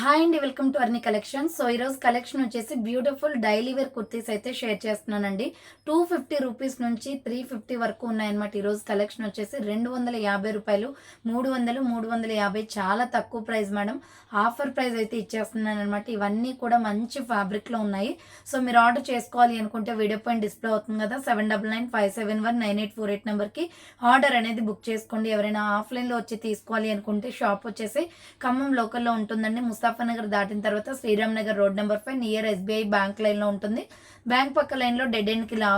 Hi అండి welcome to Arni collection so ఈరోజు collection వచ్చేసి బ్యూటిఫుల్ డైలీ వేర్ కుర్తీస్ అయితే షేర్ చేస్తున్నానండి. టూ ఫిఫ్టీ రూపీస్ నుంచి త్రీ ఫిఫ్టీ వరకు ఉన్నాయన్నమాట ఈరోజు కలెక్షన్ వచ్చేసి. రెండు వందల యాభై రూపాయలు మూడు వందలు మూడు వందల యాభై చాలా తక్కువ ప్రైస్ మేడం ఆఫర్ ప్రైస్ అయితే ఇచ్చేస్తున్నాను అనమాట ఇవన్నీ కూడా మంచి ఫ్యాబ్రిక్లో ఉన్నాయి. సో మీరు ఆర్డర్ చేసుకోవాలి అనుకుంటే వీడియో పాయింట్ డిస్ప్లే అవుతుంది కదా seven double nine five seven one nine eight four eight నెంబర్కి ఆర్డర్ అనేది బుక్ చేసుకోండి. ఎవరైనా ఆఫ్లైన్లో వచ్చి తీసుకోవాలి అనుకుంటే షాప్ వచ్చేసి ఖమ్మం లోకల్లో ఉంటుందండి. ముస్తాఫా నగర్ దాటిన తర్వాత Sriram Nagar road number five near SBI bank లైన్లో ఉంటుంది. బ్యాంక్ పక్క లైన్లో డెడ్ ఎండ్కి లా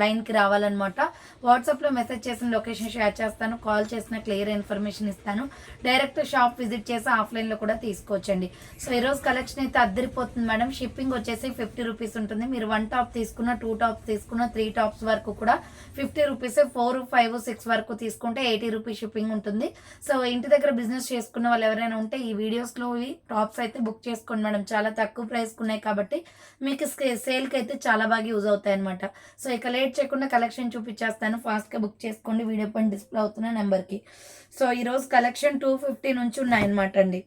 లైన్కి రావాలన్నమాట. వాట్సాప్లో మెసేజ్ చేసిన లొకేషన్ షేర్ చేస్తాను. కాల్ చేసిన క్లియర్ ఇన్ఫర్మేషన్ ఇస్తాను. డైరెక్ట్ షాప్ విజిట్ చేసి ఆఫ్లైన్లో కూడా తీసుకోవచ్చండి. సో ఈరోజు కలెక్షన్ అయితే అద్దరిపోతుంది మేడం. షిప్పింగ్ వచ్చేసి ఫిఫ్టీ రూపీస్ ఉంటుంది. మీరు వన్ టాప్ తీసుకున్న టూ టాప్స్ తీసుకున్న త్రీ టాప్స్ వరకు కూడా fifty rupees four five six వరకు తీసుకుంటే ఎయిటీ రూపీస్ షిప్పింగ్ ఉంటుంది. సో ఇంటి దగ్గర బిజినెస్ చేసుకున్న వాళ్ళు ఎవరైనా ఉంటే ఈ వీడియోస్లో టాప్ టాప్స్ అయితే బుక్ చేసుకోండి మేడం. చాలా తక్కువ ప్రైస్కి ఉన్నాయి కాబట్టి మీకు సేల్కి అయితే చాలా బాగా యూజ్ అవుతాయి అనమాట సో ఇక లేట్ చేయకుండా కలెక్షన్ చూపించేస్తాను ఫాస్ట్గా బుక్ చేసుకోండి. వీడియో పైన డిస్ప్లే అవుతున్న నెంబర్కి. సో ఈరోజు కలెక్షన్ టూ ఫిఫ్టీ నుంచి ఉన్నాయన్నమాట అండి.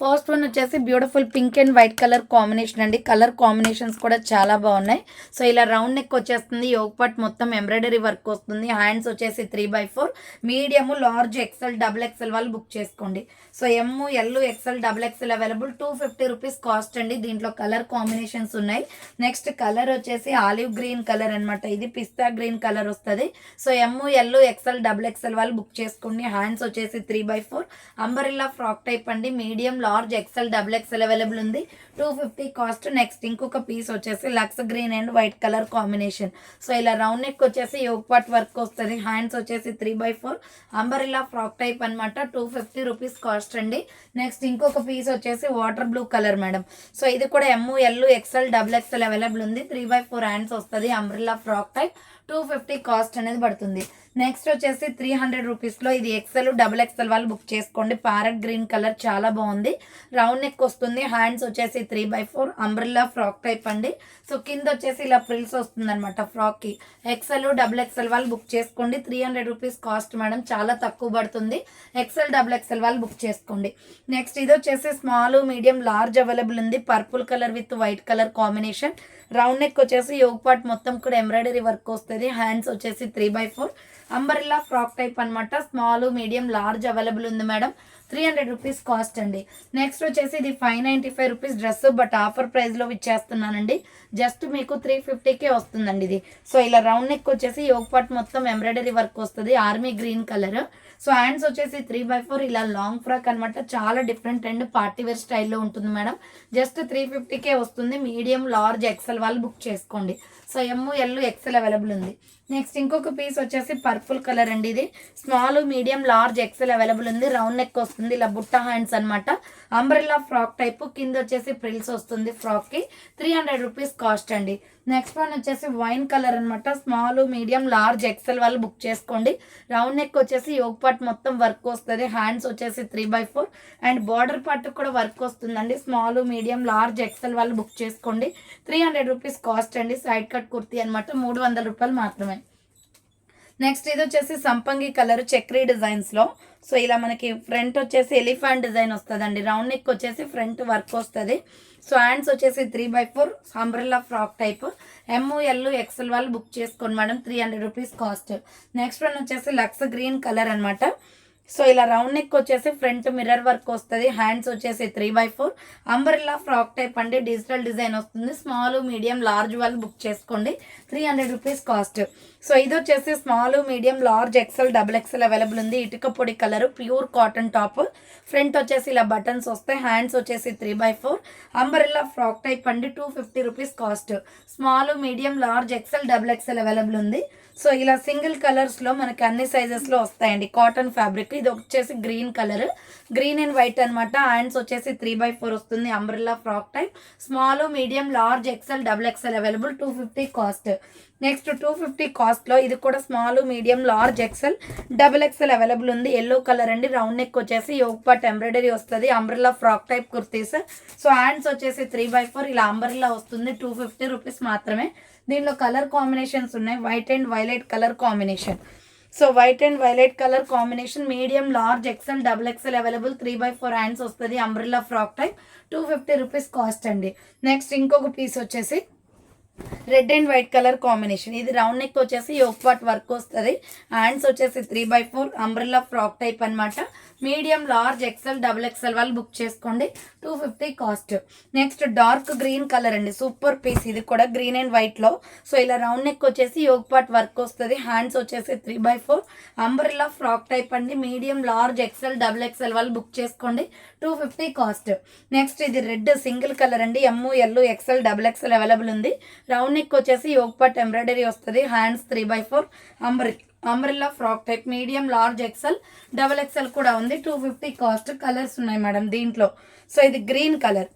ఫస్ట్ వన్ వచ్చేసి beautiful pink and white colour combination అండి. కలర్ కాంబినేషన్స్ కూడా చాలా బాగున్నాయి. సో ఇలా రౌండ్ నెక్ వచ్చేస్తుంది. యోగ్ మొత్తం ఎంబ్రాయిడరీ వర్క్ వస్తుంది. హ్యాండ్స్ వచ్చేసి three by four. Medium large XL double XL వాళ్ళు బుక్ చేసుకోండి. So M L XL double XL available. Two fifty rupees cost అండి. దీంట్లో కలర్ కాంబినేషన్స్ ఉన్నాయి. నెక్స్ట్ కలర్ వచ్చేసి ఆలివ్ గ్రీన్ కలర్ అనమాట ఇది పిస్తా గ్రీన్ కలర్ వస్తుంది. So M L XL double XL వాళ్ళు బుక్ చేసుకోండి. హ్యాండ్స్ వచ్చేసి three by four. Umbrella frock type అండి. Medium large XL double XL available ఉంది. Two fifty cost next. ఇంకొక పీస్ వచ్చేసి lux green and white colour combination. So ఇలా round neck వచ్చేసి yoke part work వస్తుంది. హ్యాండ్స్ వచ్చేసి three by four. Umbrella frock type అనమాట two fifty rupees cost అండి. Next ఇంకొక పీస్ వచ్చేసి water blue colour madam. So ఇది కూడా M L XL double XL available ఉంది. త్రీ బై ఫోర్ హ్యాండ్స్ వస్తుంది umbrella frock type. Two fifty cost అనేది పడుతుంది. నెక్స్ట్ వచ్చేసి త్రీ హండ్రెడ్ రూపీస్లో ఇది ఎక్సెల్ డబుల్ ఎక్సెల్ వాళ్ళు బుక్ చేసుకోండి. ప్యారెట్ గ్రీన్ కలర్ చాలా బాగుంది. రౌండ్ నెక్ వస్తుంది. హ్యాండ్స్ వచ్చేసి three by four umbrella frock type అండి. సో కింద వచ్చేసి ఇలా ప్రిల్స్ వస్తుంది అనమాట ఫ్రాక్కి ఎక్సెల్ డబుల్ ఎక్సెల్ వాళ్ళు బుక్ చేసుకోండి. Three hundred rupees cost madam చాలా తక్కువ పడుతుంది. ఎక్సెల్ డబుల్ ఎక్సెల్ వాళ్ళు బుక్ చేసుకోండి. నెక్స్ట్ ఇది వచ్చేసి స్మాల్ మీడియం లార్జ్ అవైలబుల్ ఉంది. Purple colour with white colour combination round neck వచ్చేసి యోగ్ పార్ట్ మొత్తం కూడా ఎంబ్రాయిడరీ వర్క్ వస్తుంది. హ్యాండ్స్ వచ్చేసి three by four umbrella frock type అనమాట స్మాల్ మీడియం లార్జ్ అవైలబుల్ ఉంది madam. Three hundred rupees cost అండి. Next వచ్చేసి ఇది five ninety five rupees dress but offer ప్రైస్లో ఇచ్చేస్తున్నానండి. జస్ట్ మీకు త్రీ ఫిఫ్టీకే వస్తుందండి ఇది. సో ఇలా రౌండ్ నెక్ వచ్చేసి యోగ్ పార్ట్ మొత్తం ఎంబ్రాయిడరీ వర్క్ వస్తుంది. Army green colour so hands వచ్చేసి త్రీ బై ఫోర్ ఇలా లాంగ్ ఫ్రాక్ అనమాట చాలా డిఫరెంట్ అండ్ పార్టీ వేర్ స్టైల్లో ఉంటుంది మేడం. జస్ట్ త్రీ ఫిఫ్టీకే వస్తుంది. మీడియం లార్జ్ ఎక్సెల్ వాళ్ళు బుక్ చేసుకోండి. So M L XL available ఉంది. నెక్స్ట్ ఇంకొక పీస్ వచ్చేసి పర్పుల్ కలర్ అండి ఇది. Small medium large XL available ఉంది. రౌండ్ నెక్ వస్తుంది. ఇలా బుట్ట హ్యాండ్స్ అనమాట అంబ్రెల్లా ఫ్రాక్ టైప్. కింద వచ్చేసి ప్రిల్స్ వస్తుంది ఫ్రాక్కి త్రీ హండ్రెడ్ రూపీస్ కాస్ట్ అండి. నెక్స్ట్ వన్ వచ్చేసి వైన్ కలర్ అనమాట స్మాల్ మీడియం లార్జ్ ఎక్సెల్ వాళ్ళు బుక్ చేసుకోండి. రౌండ్ నెక్ వచ్చేసి యోగ్ పార్ట్ మొత్తం వర్క్ వస్తుంది. హ్యాండ్స్ వచ్చేసి three by four. And border part కూడా వర్క్ వస్తుందండి. స్మాల్ మీడియం లార్జ్ ఎక్సెల్ వాళ్ళు బుక్ చేసుకోండి. త్రీ హండ్రెడ్ రూపీస్ కాస్ట్ అండి. సైడ్ కట్ కుర్తీ అనమాట మూడు వందల రూపాయలు మాత్రమే. నెక్స్ట్ ఇది వచ్చేసి సంపంగి కలర్ చక్రీ డిజైన్స్లో సో ఇలా మనకి ఫ్రంట్ వచ్చేసి ఎలిఫాంట్ డిజైన్ వస్తుందండి. రౌండ్ నెక్ వచ్చేసి ఫ్రంట్ వర్క్ వస్తుంది. సో హ్యాండ్స్ వచ్చేసి three by four umbrella frock type. M L XL వాళ్ళు బుక్ చేసుకోండి madam. Three hundred rupees cost. Next one వచ్చేసి లక్స్ గ్రీన్ కలర్ అనమాట సో ఇలా రౌండ్ నెక్ వచ్చేసి ఫ్రంట్ మిర్రర్ వర్క్ వస్తుంది. హ్యాండ్స్ వచ్చేసి three by four. Umbrella frock type అండి. Digital design వస్తుంది. స్మాల్ మీడియం లార్జ్ వాళ్ళు బుక్ చేసుకోండి. Three hundred rupees cost. So ఇది వచ్చేసి small medium large XL double XL available ఉంది. ఇటుక పొడి colour pure cotton top. Front వచ్చేసి ఇలా బటన్స్ వస్తాయి. హ్యాండ్స్ వచ్చేసి three by four. Umbrella frock type అండి. Two fifty rupees cost. Small medium large XL double XL available ఉంది. So ఇలా సింగిల్ కలర్స్లో మనకి అన్ని సైజెస్లో వస్తాయండి. కాటన్ ఫ్యాబ్రిక్ ఇది వచ్చేసి green colour green and white అనమాట హ్యాండ్స్ వచ్చేసి త్రీ బై ఫోర్ వస్తుంది. Umbrella frock type small medium large XL double XL available two fifty cost next two fifty కాస్ట్లో ఇది కూడా small medium large XL double XL available ఉంది. Yellow colour అండి. Round neck వచ్చేసి yoke part embroidery వస్తుంది. Umbrella frock type kurtis. So hands వచ్చేసి three by four ఇలా umbrella వస్తుంది. టూ ఫిఫ్టీ రూపీస్ మాత్రమే. దీనిలో కలర్ కాంబినేషన్స్ ఉన్నాయి. White and violet colour combination so white and violet colour combination medium large XL double XL available three by four hands వస్తుంది umbrella frock type two fifty rupees cost అండి. Next ఇంకొక piece వచ్చేసి red and white colour combination. ఇది round neck వచ్చేసి yoke part work వస్తుంది. Hands వచ్చేసి three by four umbrella frock type అనమాట medium large XL double XL వాళ్ళు book చేసుకోండి. Two fifty cost next dark green colour అండి. Super piece ఇది కూడా గ్రీన్ అండ్ వైట్లో సో ఇలా రౌండ్ నెక్ వచ్చేసి యోగ్ పాట్ వర్క్ వస్తుంది. హ్యాండ్స్ వచ్చేసి three by four umbrella frock type అండి. Medium large XL double XL వాళ్ళు బుక్ చేసుకోండి. టూ ఫిఫ్టీ కాస్ట్ నెక్స్ట్ ఇది రెడ్ సింగిల్ కలర్ అండి. M L XL double XL available ఉంది. Round neck వచ్చేసి yoke embroidery వస్తుంది. Hands three by four. అంబ్రి umbrella frock type. Medium large XL double XL కూడా ఉంది. Two fifty cost colours ఉన్నాయి madam దీంట్లో. So ఇది green colour.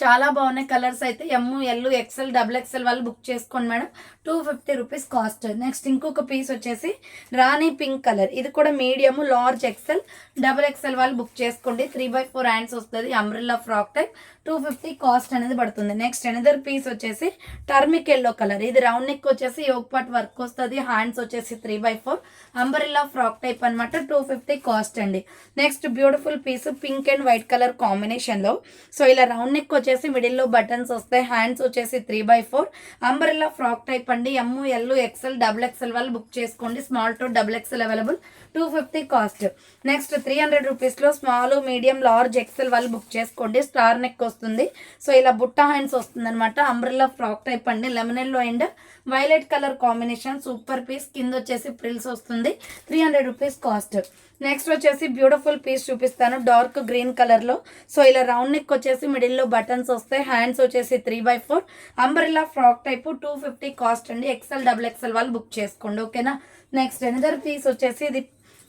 చాలా బాగున్నాయి కలర్స్ అయితే. M L XL double XL వాళ్ళు బుక్ చేసుకోండి madam. Two fifty rupees cost. Next ఇంకొక పీస్ వచ్చేసి రాణి పింక్ కలర్. ఇది కూడా medium large XL double XL వాళ్ళు బుక్ చేసుకోండి. త్రీ బై ఫోర్ హ్యాండ్స్ వస్తుంది. Umbrella frock type two fifty cost అనేది పడుతుంది. నెక్స్ట్ ఎనదర్ పీస్ వచ్చేసి టర్మిక్ ఎల్లో కలర్. ఇది రౌండ్ నెక్ వచ్చేసి యోగ్ పాట్ వర్క్ వస్తుంది. హ్యాండ్స్ వచ్చేసి three by four umbrella frock type అనమాట టూ ఫిఫ్టీ కాస్ట్ అండి. Next beautiful piece pink and white colour కాంబినేషన్లో సో ఇలా రౌండ్ నెక్ వచ్చేసి మిడిల్లో బటన్స్ వస్తాయి. హ్యాండ్స్ వచ్చేసి three by four umbrella frock type చెప్పండి. M L XL double XL వాళ్ళు బుక్ చేసుకోండి. Small to double XL available. Two fifty cost. Next three hundred రూపీస్లో స్మాల్ మీడియం లార్జ్ ఎక్సెల్ వాళ్ళు book చేసుకోండి. స్టార్ నెక్ వస్తుంది. So ఇలా బుట్ట hands వస్తుందనమాట అంబ్రిల్లా ఫ్రాక్ టైప్ అండి. Lemon yellow and violet colour combination super piece. కింద వచ్చేసి ప్రిల్స్ వస్తుంది. Three hundred rupees cost. Next వచ్చేసి బ్యూటిఫుల్ పీస్ చూపిస్తాను. డార్క్ గ్రీన్ కలర్లో. సో ఇలా రౌండ్ నెక్ వచ్చేసి మిడిల్లో బటన్స్ వస్తాయి. హ్యాండ్స్ వచ్చేసి three by four. Umbrella frock type two fifty cost అండి. ఎక్సెల్ డబుల్ ఎక్సెల్ వాళ్ళు బుక్ చేసుకోండి. ఓకేనా? నెక్స్ట్ ఎనదర్ పీస్ వచ్చేసి ఇది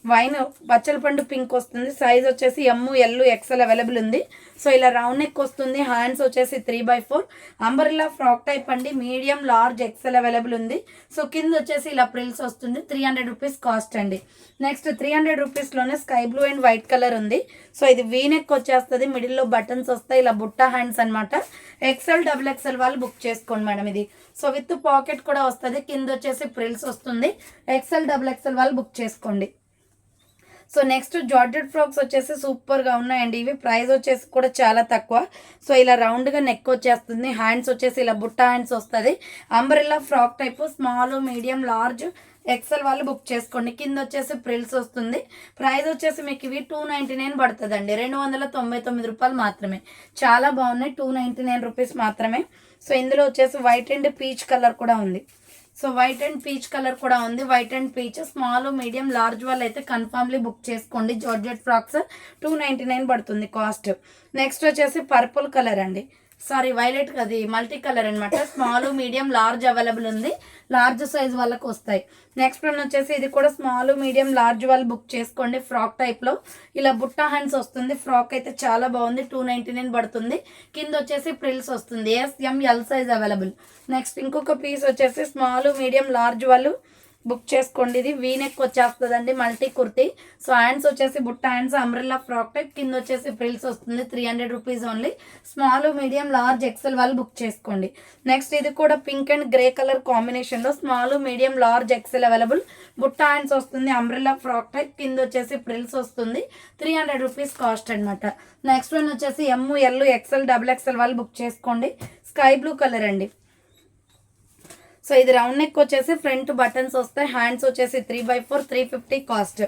వైన్ పచ్చల పండు పింక్ వస్తుంది. సైజ్ వచ్చేసి ఎమ్ము ఎల్లు ఎక్సెల్ అవైలబుల్ ఉంది. సో ఇలా రౌండ్ నెక్ వస్తుంది. హ్యాండ్స్ వచ్చేసి three by four umbrella frock type అండి. మీడియం లార్జ్ ఎక్సెల్ అవైలబుల్ ఉంది. సో కింద వచ్చేసి ఇలా ప్రిల్స్ వస్తుంది. త్రీ హండ్రెడ్ రూపీస్ కాస్ట్ అండి. Next three hundred రూపీస్లోనే sky blue and white colour ఉంది. సో ఇది వీ నెక్ వచ్చేస్తుంది. మిడిల్లో బటన్స్ వస్తాయి. ఇలా బుట్ట హ్యాండ్స్ అనమాట ఎక్సెల్ డబుల్ ఎక్సెల్ వాళ్ళు బుక్ చేసుకోండి మేడం ఇది. సో విత్ పాకెట్ కూడా వస్తుంది. కింద వచ్చేసి ప్రిల్స్ వస్తుంది. ఎక్సెల్ డబుల్ ఎక్సెల్ వాళ్ళు బుక్ చేసుకోండి. సో నెక్స్ట్ జార్జెట్ ఫ్రాక్స్ వచ్చేసి సూపర్గా ఉన్నాయండి. ఇవి ప్రైస్ వచ్చేసి కూడా చాలా తక్కువ. సో ఇలా రౌండ్గా నెక్ వచ్చేస్తుంది. హ్యాండ్స్ వచ్చేసి ఇలా బుట్ట హ్యాండ్స్ వస్తుంది. Umbrella frock type small medium large XL వాళ్ళు బుక్ చేసుకోండి. కింద వచ్చేసి ప్రిల్స్ వస్తుంది. ప్రైస్ వచ్చేసి మీకు ఇవి టూ నైంటీ నైన్ పడుతుందండి. రెండు వందల తొంభై తొమ్మిది రూపాయలు మాత్రమే. చాలా బాగున్నాయి. టూ నైంటీ నైన్ రూపీస్ మాత్రమే. సో ఇందులో వచ్చేసి వైట్ అండ్ పీచ్ కలర్ కూడా ఉంది. So white and peach colour కూడా ఉంది. White and peach small medium large వాళ్ళు అయితే కన్ఫామ్లీ బుక్ చేసుకోండి. Georgette frocks two ninety nine పడుతుంది కాస్ట్. నెక్స్ట్ వచ్చేసి పర్పుల్ కలర్ అండి. సారీ వైలెట్ అది మల్టీ కలర్ అనమాట స్మాల్ మీడియం లార్జ్ అవైలబుల్ ఉంది. లార్జ్ సైజ్ వాళ్ళకు వస్తాయి. నెక్స్ట్ వన్ వచ్చేసి ఇది కూడా స్మాల్ మీడియం లార్జ్ వాళ్ళు బుక్ చేసుకోండి ఫ్రాక్ టైప్లో ఇలా బుట్ట హ్యాండ్స్ వస్తుంది. ఫ్రాక్ అయితే చాలా బాగుంది. టూ నైంటీ నైన్ పడుతుంది. కింద వచ్చేసి ప్రిల్స్ వస్తుంది. S M L L size available next ఇంకొక పీస్ వచ్చేసి స్మాల్ మీడియం లార్జ్ వాళ్ళు బుక్ చేసుకోండి. ఇది వీనెక్ వచ్చేస్తుందండి మల్టీ కుర్తీ. సో హ్యాండ్స్ వచ్చేసి బుట్ట హ్యాండ్స్ అంబ్రెల్లా ఫ్రాక్ టైప్ కింద వచ్చేసి ఫ్రిల్స్ వస్తుంది three hundred rupees only small medium large XL వాళ్ళు బుక్ చేసుకోండి. నెక్స్ట్ ఇది కూడా పింక్ అండ్ గ్రే కలర్ కాంబినేషన్లో small medium large XL available బుట్ట హ్యాండ్స్ వస్తుంది అంబ్రెల్లా ఫ్రాక్ టైప్ కింద వచ్చేసి ఫ్రిల్స్ వస్తుంది త్రీ హండ్రెడ్ రూపీస్ కాస్ట్ అనమాట నెక్స్ట్ వన్ వచ్చేసి M L XL double XL వాళ్ళు బుక్ చేసుకోండి. స్కై బ్లూ కలర్ అండి. సో ఇది రౌండ్ నెక్ వచ్చేసి ఫ్రంట్ బటన్స్ వస్తాయి హ్యాండ్స్ వచ్చేసి three by four three fifty cost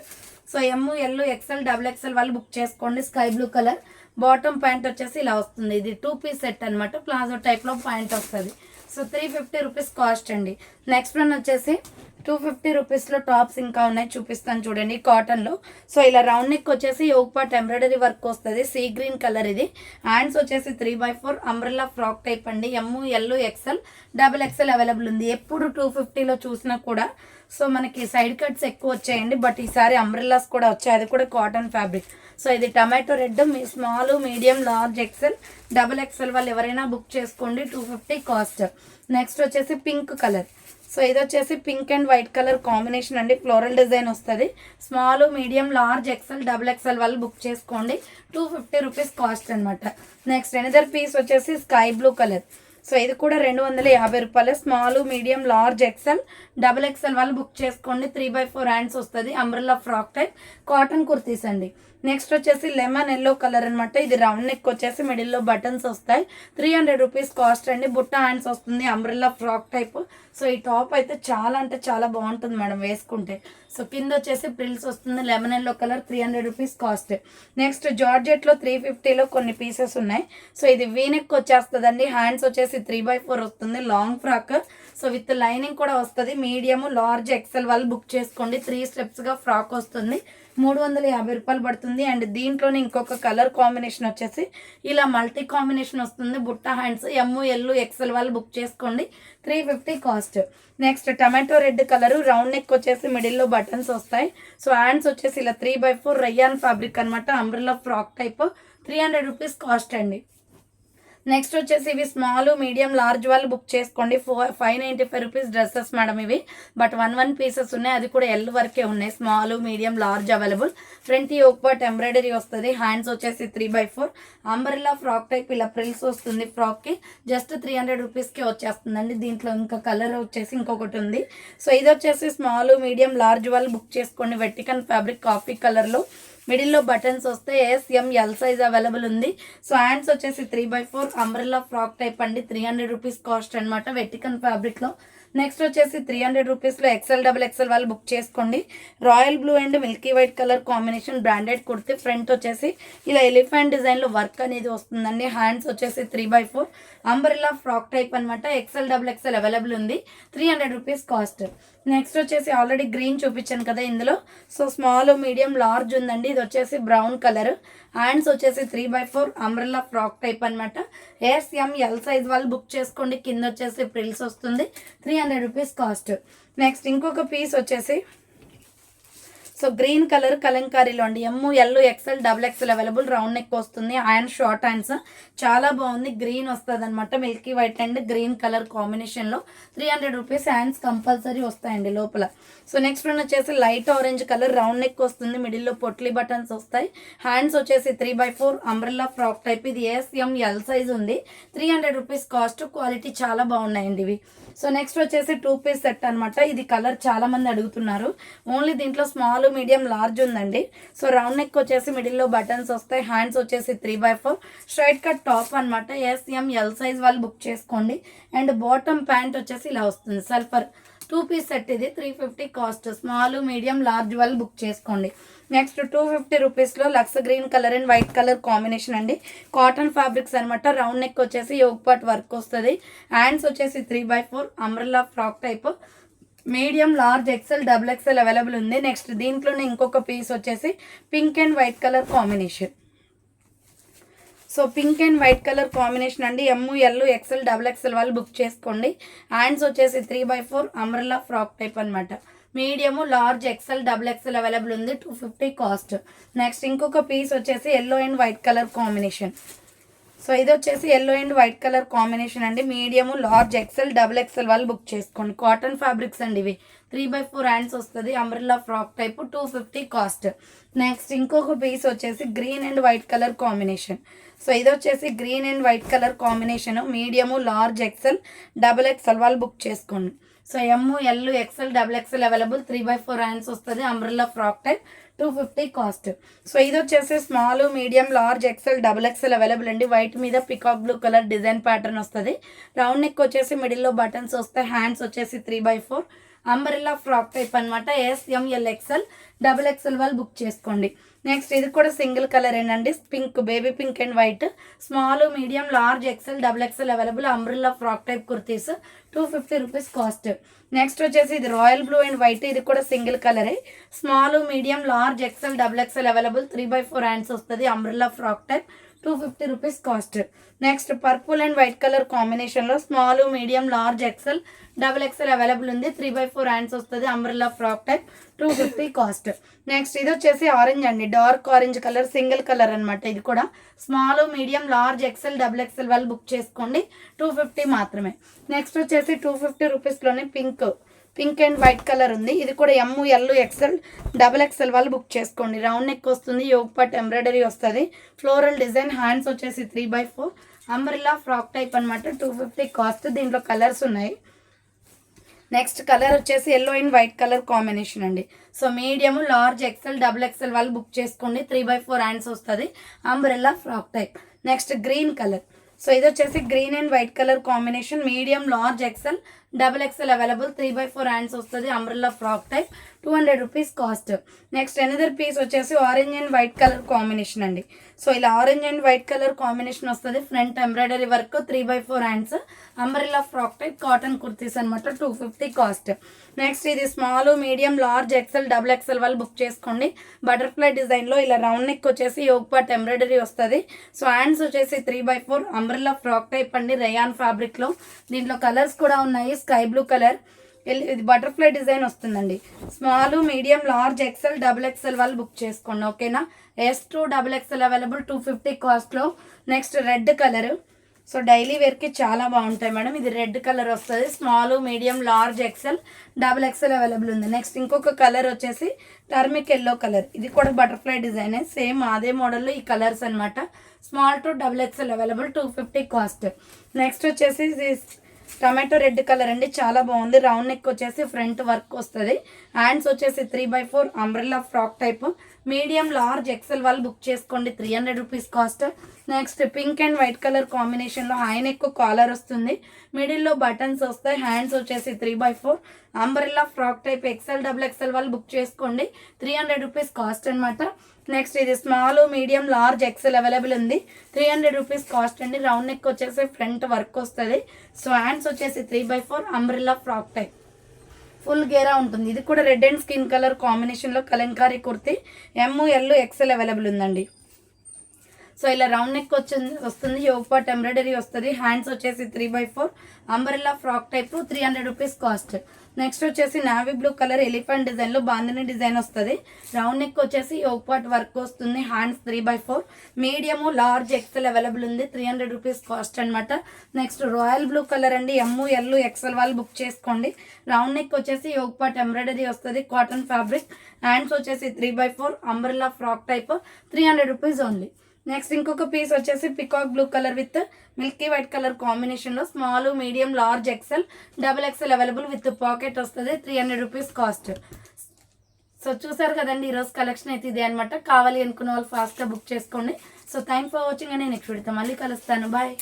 so M L XL double XL వాళ్ళు బుక్ చేసుకోండి sky blue colour bottom pant వచ్చేసి ఇలా వస్తుంది. ఇది టూ పీస్ సెట్ అనమాట ప్లాజో టైప్లో ప్యాంట్ వస్తుంది. So three fifty rupees cost అండి. నెక్స్ట్ వన్ వచ్చేసి టూ ఫిఫ్టీ రూపీస్లో టాప్స్ ఇంకా ఉన్నాయి చూపిస్తాను చూడండి కాటన్లో. సో ఇలా రౌండ్ నెక్ వచ్చేసి యోగ్ ఎంబ్రాయిడరీ వర్క్ వస్తుంది సీ గ్రీన్ కలర్ ఇది. హ్యాండ్స్ వచ్చేసి three by four umbrella frock type అండి. M L XL double XL available ఉంది. ఎప్పుడు టూ ఫిఫ్టీలో చూసినా కూడా సో మనకి సైడ్ కట్స్ ఎక్కువ వచ్చాయండి బట్ ఈసారి అంబ్రెల్లాస్ కూడా వచ్చాయి. అది కూడా కాటన్ ఫ్యాబ్రిక్ సో ఇది టమాటో రెడ్ మీ small medium large XL double XL వాళ్ళు ఎవరైనా బుక్ చేసుకోండి టూ ఫిఫ్టీ కాస్ట్ నెక్స్ట్ వచ్చేసి పింక్ కలర్ సో ఇది వచ్చేసి pink and white colour combination అండి. ఫ్లోరల్ డిజైన్ వస్తుంది. Small medium large XL double XL వాళ్ళు బుక్ చేసుకోండి. టూ ఫిఫ్టీ రూపీస్ కాస్ట్ అనమాట నెక్స్ట్ ఎనదర్ పీస్ వచ్చేసి స్కై బ్లూ కలర్. సో ఇది కూడా రెండు వందల యాభై రూపాయలు. Small medium large XL double XL వాళ్ళు బుక్ చేసుకోండి. త్రీ బై ఫోర్ హ్యాండ్స్ వస్తుంది. Umbrella frock type. Cotton kurtis అండి. నెక్స్ట్ వచ్చేసి లెమన్ ఎల్లో కలర్ అనమాట ఇది రౌండ్ నెక్ వచ్చేసి మిడిల్లో బటన్స్ వస్తాయి. త్రీ హండ్రెడ్ రూపీస్ కాస్ట్ అండి. బుట్ట హ్యాండ్స్ వస్తుంది. అంబ్రెల్లా ఫ్రాక్ టైప్ సో ఈ టాప్ అయితే చాలా అంటే చాలా బాగుంటుంది మేడం వేసుకుంటే. సో కింద వచ్చేసి ప్రిల్స్ వస్తుంది. Lemon yellow colour three hundred rupees cost next జార్జెట్లో three ఫిఫ్టీలో కొన్ని పీసెస్ ఉన్నాయి. సో ఇది వీనెక్ వచ్చేస్తుందండి. హ్యాండ్స్ వచ్చేసి త్రీ బై ఫోర్ వస్తుంది. Long frock so with lining కూడా వస్తుంది. మీడియం లార్జ్ ఎక్సెల్ వాళ్ళు బుక్ చేసుకోండి. త్రీ స్టెప్స్గా ఫ్రాక్ వస్తుంది. మూడు వందల యాభై రూపాయలు పడుతుంది. అండ్ దీంట్లోనే ఇంకొక కలర్ కాంబినేషన్ వచ్చేసి ఇలా మల్టీ కాంబినేషన్ వస్తుంది. బుట్ట హ్యాండ్స్ ఎమ్ ఎల్ ఎక్సెల్ వాళ్ళు బుక్ చేసుకోండి. Three fifty cost. Next tomato red colour. Round neck వచ్చేసి మిడిల్లో బటన్స్ వస్తాయి. సో హ్యాండ్స్ వచ్చేసి ఇలా three by four rayon fabric అనమాట umbrella frock type three hundred rupees cost అండి. నెక్స్ట్ వచ్చేసి ఇవి స్మాల్ మీడియం లార్జ్ వాళ్ళు బుక్ చేసుకోండి. Four five ninety five rupees dresses madam ఇవి. బట్ వన్ వన్ పీసెస్ ఉన్నాయి. అది కూడా ఎల్ వరకే ఉన్నాయి. Small medium large available. Front yoke pot embroidery వస్తుంది. హ్యాండ్స్ వచ్చేసి three by four. Umbrella frock type ఇలా ప్రిల్స్ వస్తుంది ఫ్రాక్కి. జస్ట్ త్రీ హండ్రెడ్ రూపీస్కి వచ్చేస్తుందండి. దీంట్లో ఇంకా కలర్ వచ్చేసి ఇంకొకటి ఉంది. సో ఇది వచ్చేసి స్మాల్ మీడియం లార్జ్ వాళ్ళు బుక్ చేసుకోండి. వెట్టికన్ ఫ్యాబ్రిక్ కాఫీ కలర్లో. మిడిల్లో బటన్స్ వస్తే S M L size available ఉంది. సో హ్యాండ్స్ వచ్చేసి three by four umbrella frock type అండి. త్రీ హండ్రెడ్ రూపీస్ కాస్ట్ అనమాట వెటికన్ ఫ్యాబ్రిక్లో. నెక్స్ట్ వచ్చేసి త్రీ హండ్రెడ్ రూపీస్లో ఎక్సెల్ డబుల్ ఎక్సెల్ వాళ్ళు బుక్ చేసుకోండి. Royal blue and milky white colour combination branded kurti. Front వచ్చేసి ఇలా ఎలిఫెంట్ డిజైన్లో వర్క్ అనేది వస్తుందండి. హ్యాండ్స్ వచ్చేసి three by four umbrella frock type అనమాట ఎక్సెల్ డబుల్ ఎక్సెల్ అవైలబుల్ ఉంది. Three hundred rupees cost next వచ్చేసి ఆల్రెడీ గ్రీన్ చూపించాను కదా ఇందులో. సో స్మాల్ మీడియం లార్జ్ ఉందండి. ఇది వచ్చేసి బ్రౌన్ కలర్ హ్యాండ్స్ వచ్చేసి three by four umbrella frock type అనమాట ఎస్ఎం ఎల్ సైజ్ వాళ్ళు బుక్ చేసుకోండి. కింద వచ్చేసి ప్రిల్స్ వస్తుంది. Three hundred rupees cost next ఇంకొక పీస్ వచ్చేసి సో గ్రీన్ కలర్ కలంకారీలో అండి. M L XL double XL available round neck వస్తుంది. అండ్ షార్ట్ హ్యాండ్స్ చాలా బాగుంది. గ్రీన్ వస్తుంది అనమాట milky white and green colour కాంబినేషన్లో three hundred rupees hands compulsory వస్తాయండి లోపల. సో నెక్స్ట్ వన్ వచ్చేసి light orange colour round neck వస్తుంది. మిడిల్లో పొట్లీ బటన్స్ వస్తాయి. హ్యాండ్స్ వచ్చేసి three by four umbrella frock type ఇది ఎస్ఎం ఎల్ సైజ్ ఉంది. Three hundred rupees cost quality చాలా బాగున్నాయండి ఇవి. సో నెక్స్ట్ వచ్చేసి టూ పీస్ సెట్ అనమాట ఇది కలర్ చాలా మంది అడుగుతున్నారు. ఓన్లీ దీంట్లో స్మాల్ మీడియం లార్జ్ ఉందండి. సో రౌండ్ నెక్ వచ్చేసి మిడిల్లో బటన్స్ వస్తాయి. హ్యాండ్స్ వచ్చేసి three by four straight cut top అనమాట ఎస్ఎం ఎల్ సైజ్ వాళ్ళు బుక్ చేసుకోండి. అండ్ బాటమ్ ప్యాంట్ వచ్చేసి ఇలా వస్తుంది. సల్ఫర్ టూ పీస్ సెట్ ఇది. Three fifty cost small medium large వాళ్ళు బుక్ చేసుకోండి. నెక్స్ట్ టూ ఫిఫ్టీ రూపీస్లో Lux green colour and white colour combination అండి. కాటన్ ఫ్యాబ్రిక్స్ అనమాట రౌండ్ నెక్ వచ్చేసి యోగ్ పాట్ వర్క్ వస్తుంది. హ్యాండ్స్ వచ్చేసి three by four umbrella frock type medium large XL double XL available ఉంది. Next దీంట్లోనే ఇంకొక piece వచ్చేసి pink and white colour combination so pink and white colour combination అండి. M L XL double XL వాళ్ళు book చేసుకోండి. Hands వచ్చేసి three by four umbrella frock type అనమాట medium large XL double XL available ఉంది. Two fifty cost next ఇంకొక piece వచ్చేసి yellow and white colour combination so ఇది వచ్చేసి yellow and white colour combination అండి. Medium large XL double XL వాళ్ళు book చేసుకోండి. Cotton fabrics అండి ఇవి. త్రీ బై ఫోర్ హ్యాండ్స్ వస్తుంది. Umbrella frock type two fifty cost next ఇంకొక పీస్ వచ్చేసి green and white colour combination so ఇది వచ్చేసి green and white colour combination medium large XL double XL వాళ్ళు book చేసుకోండి. So M L XL double XL available three by four hands వస్తుంది umbrella frock type two fifty cost so ఇది వచ్చేసి small medium large XL double XL available అండి. White మీద peacock blue colour design pattern వస్తుంది. Round neck వచ్చేసి మిడిల్లో buttons వస్తాయి hands వచ్చేసి three by four umbrella frock type అనమాట S M L XL double XL వాళ్ళు బుక్ చేసుకోండి. నెక్స్ట్ ఇది కూడా సింగిల్ కలర్ ఏనండి. Pink baby pink and white. Small medium large XL double XL available umbrella frock type kurtis. Two fifty rupees cost. Next వచ్చేసి ఇది royal blue and white. ఇది కూడా single కలరే. Small medium large XL double XL available. Three by four hands వస్తుంది umbrella frock type. Two fifty rupees cost next purple and white colour కాంబినేషన్లో small medium large XL double XL available ఉంది. Three by four hands వస్తుంది. Umbrella frock type two fifty cost next ఇది వచ్చేసి orange అండి. Dark orange colour single colour అనమాట ఇది కూడా. Small medium large XL double XL వాళ్ళు బుక్ చేసుకోండి. టూ ఫిఫ్టీ మాత్రమే. నెక్స్ట్ వచ్చేసి two fifty రూపీస్లోనే pink pink and white colour ఉంది. ఇది కూడా M L XL double XL వాళ్ళు బుక్ చేసుకోండి. రౌండ్ నెక్ వస్తుంది యోగ్ పట్ ఎంబ్రాయిడరీ వస్తుంది. ఫ్లోరల్ డిజైన్ హ్యాండ్స్ వచ్చేసి three by four umbrella frock type అనమాట టూ ఫిఫ్టీ కాస్ట్ దీంట్లో కలర్స్ ఉన్నాయి. నెక్స్ట్ కలర్ వచ్చేసి yellow and white colour combination అండి. So medium large XL double XL వాళ్ళు book చేసుకోండి. త్రీ బై ఫోర్ హ్యాండ్స్ వస్తుంది. Umbrella frock type next green colour so ఇది వచ్చేసి green and white colour combination medium large XL double XL available three by four hands వస్తుంది umbrella frock type two hundred rupees cost. Next another piece వచ్చేసి orange and white colour combination అండి. So ఇలా orange and white colour combination వస్తుంది front embroidery work three by four hands umbrella frock type cotton kurtis అనమాట two fifty cost next ఇది small medium large XL double XL వాళ్ళు book చేసుకోండి. Butterfly డిజైన్లో ఇలా round neck వచ్చేసి yoke part embroidery వస్తుంది. So hands వచ్చేసి three by four umbrella frock type అండి రయాన్ ఫ్యాబ్రిక్లో దీంట్లో కలర్స్ కూడా ఉన్నాయి స్కై బ్లూ కలర్. ఇది బటర్ఫ్లై డిజైన్ వస్తుందండి. Small medium large XL double XL వాళ్ళు బుక్ చేసుకోండి ఓకేనా? Yes two double XL available two fifty కాస్ట్లో next red colour. So daily వేర్కి చాలా బాగుంటాయి మేడం. ఇది రెడ్ కలర్ వస్తుంది. Small medium large XL double XL available ఉంది. నెక్స్ట్ ఇంకొక కలర్ వచ్చేసి టర్మిక్ ఎల్లో కలర్. ఇది కూడా బటర్ఫ్లై డిజైనే. సేమ్ అదే మోడల్లో ఈ కలర్స్ అన్నమాట. Small to double XL available two fifty cost next వచ్చేసి టమాటో రెడ్ కలర్ అండి చాలా బాగుంది. రౌండ్ నెక్ వచ్చేసి ఫ్రంట్ వర్క్ వస్తుంది. హ్యాండ్స్ వచ్చేసి three by four umbrella frock type medium large XL వాళ్ళు బుక్ చేసుకోండి. Three hundred rupees cost. Next pink and white colour కాంబినేషన్లో హై నెక్ కాలర్ వస్తుంది. మిడిల్లో బటన్స్ వస్తాయి. హ్యాండ్స్ వచ్చేసి three by four. Umbrella frock type XL double XL వాళ్ళు book చేసుకోండి. Three hundred rupees cost అనమాట నెక్స్ట్ ఇది small medium large XL available ఉంది. త్రీ హండ్రెడ్ రూపీస్ కాస్ట్ అండి. రౌండ్ నెక్ వచ్చేసి ఫ్రంట్ వర్క్ వస్తుంది. సో హ్యాండ్స్ వచ్చేసి three by four umbrella frock type. Full గేరా ఉంటుంది. ఇది కూడా రెడ్ అండ్ స్కిన్ కలర్ కాంబినేషన్లో kalamkari kurti. M L XL available ఉందండి. సో ఇలా రౌండ్ నెక్ వచ్చింది వస్తుంది. యోగ్ ఎంబ్రాయిడరీ వస్తుంది. హ్యాండ్స్ వచ్చేసి three by four umbrella frock type three hundred rupees cost next వచ్చేసి నావీ బ్లూ కలర్ ఎలిఫెంట్ డిజైన్లో bandhani design వస్తుంది. రౌండ్ నెక్ వచ్చేసి యోక్ పాట్ వర్క్ వస్తుంది hands three by four. Medium large XL available ఉంది three hundred rupees cost అనమాట next royal blue colour అండి M L XL వాళ్ళు book చేసుకోండి. రౌండ్ నెక్ వచ్చేసి యోక్ పాట్ ఎంబ్రాయిడరీ వస్తుంది కాటన్ ఫ్యాబ్రిక్. హ్యాండ్స్ వచ్చేసి three by four umbrella frock type three hundred rupees only next ఇంకొక piece వచ్చేసి peacock blue colour with milky white colour కాంబినేషన్లో small medium large XL double XL available with pocket వస్తుంది three hundred rupees cost so చూసారు కదండి ఈరోజు collection అయితే ఇదే అనమాట కావాలి అనుకున్న వాళ్ళు ఫాస్ట్గా బుక్ చేసుకోండి. సో థ్యాంక్ ఫర్ వాచింగ్ అని నెక్స్ట్ పెడతాం మళ్ళీ కలుస్తాను. బాయ్